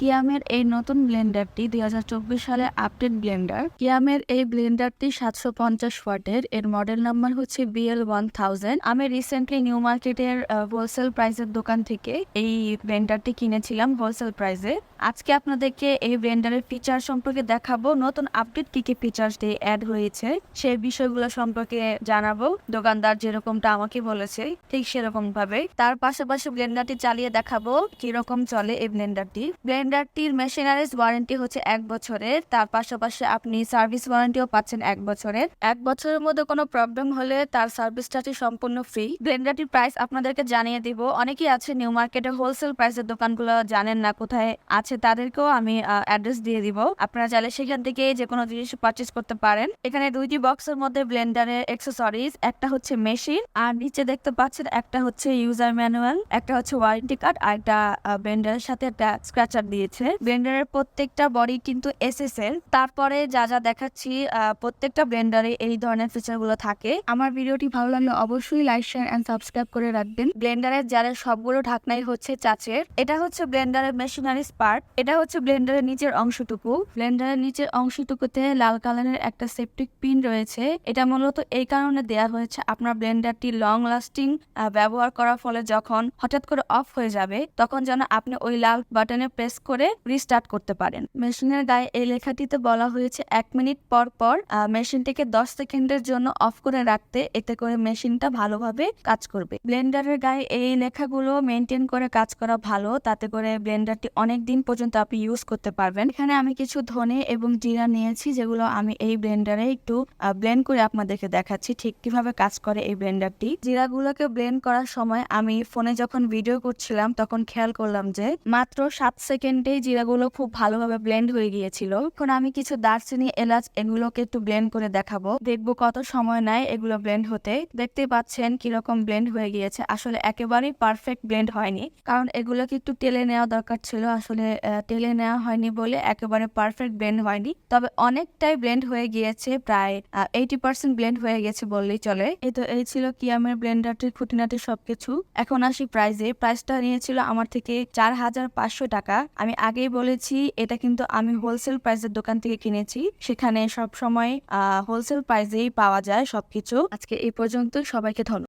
কিয়ামের এই নতুন ব্লেন্ডারটি দুই হাজার চব্বিশ সালে আপডেট ব্লেন্ডার। কিয়ামের এই ব্লেন্ডারটি সাতশো পঞ্চাশ ওয়াটের। এর মডেল নাম্বার হচ্ছে বিএল ওয়ান থাউজেন্ড। আমি রিসেন্টলি নিউ মার্কেটের হোলসেল প্রাইসের দোকান থেকে এই ব্লেন্ডারটি কিনেছিলাম হোলসেল প্রাইসে আজকে আপনাদেরকে এই ব্লেন্ডারের ফিচার সম্পর্কে দেখাবো। নতুন আপডেট কি কি ফিচার্স দিয়ে অ্যাড হয়েছে, সেই বিষয়গুলো সম্পর্কে জানাব। দোকানদার যেরকমটা আমাকে বলেছে, ঠিক সেরকম ভাবে তার পাশাপাশি ব্লেন্ডারটি চালিয়ে দেখাবো, কীরকম চলে এই ব্লেন্ডারটি। ব্লেন্ডারটির মেশিনারিজ ওয়ারেন্টি হচ্ছে এক বছরের। তার পাশাপাশি আপনি সার্ভিস ওয়ারেন্টিও পাচ্ছেন এক বছরের। এক বছরের মধ্যে কোনো প্রবলেম হলে তার সার্ভিস চার্জটি সম্পূর্ণ ফ্রি। ব্লেন্ডারটির প্রাইস আপনাদেরকে জানিয়ে দিব। অনেকেই আছে নিউ মার্কেটে হোলসেল প্রাইসের দোকানগুলো জানেন না কোথায় আছে, তাদেরকেও আমি অ্যাড্রেস দিয়ে দিব। আপনারা চাইলে সেখান থেকে যে কোনো জিনিস পারচেস করতে পারেন। এখানে দুইটি বক্সের মধ্যে ব্লেন্ডারের এক্সেসরিজ একটা হচ্ছে মেশিন আর নিচে দেখতে পাচ্ছেন একটা হচ্ছে ইউজার ম্যানুয়াল একটা হচ্ছে ওয়ারেন্টি কার্ড আর একটা ব্লেন্ডারের সাথে একটা স্ক্র্যাচার দিয়েছে। ব্লেন্ডারের প্রত্যেকটা বডি কিন্তু এসএসএল। তারপরে যা যা দেখাচ্ছি প্রত্যেকটা ব্লেন্ডারে এই ধরনের ফিচারগুলো থাকে। আমার ভিডিওটি ভালো লাগলে অবশ্যই লাইক, শেয়ার এন্ড সাবস্ক্রাইব করে রাখবেন। ব্লেন্ডারের যারা সবগুলো ঢাকনাই হচ্ছে চাচের, এটা হচ্ছে ব্লেন্ডারের মেশিনারিজ পার্ট এটা হচ্ছে ব্লেন্ডারের নিচের অংশটুকু। ব্লেন্ডারের নিচের অংশটুকুতে লাল কালারের একটা সেপটিক পিন রয়েছে। এটা মূলত এই কারণে দেয়া হয়েছে আপনার ব্লেন্ডারটি লং লাস্টিং ব্যবহার করার ফলে যখন হঠাৎ করে অফ হয়ে যাবে, তখন যেন আপনি ওই লাল বাটনে প্রেস করে রিস্টার্ট করতে পারেন। মেশিনের গায়ে এই লেখাটিতে বলা হয়েছে এক মিনিট পর পর মেশিনটিকে দশ সেকেন্ডের জন্য অফ করে রাখতে এতে করে মেশিনটা ভালোভাবে কাজ করবে। ব্লেন্ডারের গায়ে এই লেখাগুলো মেনটেন করে কাজ করা ভালো, তাতে করে ব্লেন্ডারটি অনেক দিন পর্যন্ত আপনি ইউজ করতে পারবেন। এখানে আমি কিছু ধনে এবং জিরা নিয়েছি, যেগুলো আমি এই ব্লেন্ডারে একটু ব্লেন্ড করে আপনাদেরকে দেখাচ্ছি ঠিক কীভাবে কাজ করে এই ব্লেন্ডারটি। জিরাগুলোকে ব্লেন্ড করার সময় আমি ফোনে যখন ভিডিও করছিলাম, তখন খেয়াল করলাম যে মাত্র সাত সেকেন্ডেই জিরাগুলো খুব ভালোভাবে ব্লেন্ড হয়ে গিয়েছিল। এখন আমি কিছু দারচিনি, এলাচ এগুলোকে একটু ব্লেন্ড করে দেখাবো। দেখব কত সময় নেয় এগুলো ব্লেন্ড হতে। দেখতে পাচ্ছেন কীরকম ব্লেন্ড হয়ে গিয়েছে। আসলে একেবারেই পারফেক্ট ব্লেন্ড হয়নি। কারণ এগুলোকে একটু টেলে নেওয়া দরকার ছিল। আসলে টেলে নেওয়া হয়নি বলে একেবারে পারফেক্ট ব্লেন্ড হয়নি। তবে অনেকটাই ব্লেন্ড হয়ে গিয়েছে, প্রায় এইটি পার্সেন্ট ব্লেন্ড হয়ে গেছে বললেই চলে। এই তো, এই ছিল কিয়ামের ব্লেন্ডারটির খুঁটিনাটি সবকিছু। এখন আসি প্রাইজে প্রাইসটা নিয়েছিল আমার থেকে চার হাজার পাঁচশো টাকা। আমি আগেই বলেছি, এটা কিন্তু আমি হোলসেল প্রাইসের দোকান থেকে কিনেছি। সেখানে সব সময় হোলসেল প্রাইসেই পাওয়া যায় সবকিছু। আজকে এই পর্যন্ত সবাইকে ধন্যবাদ।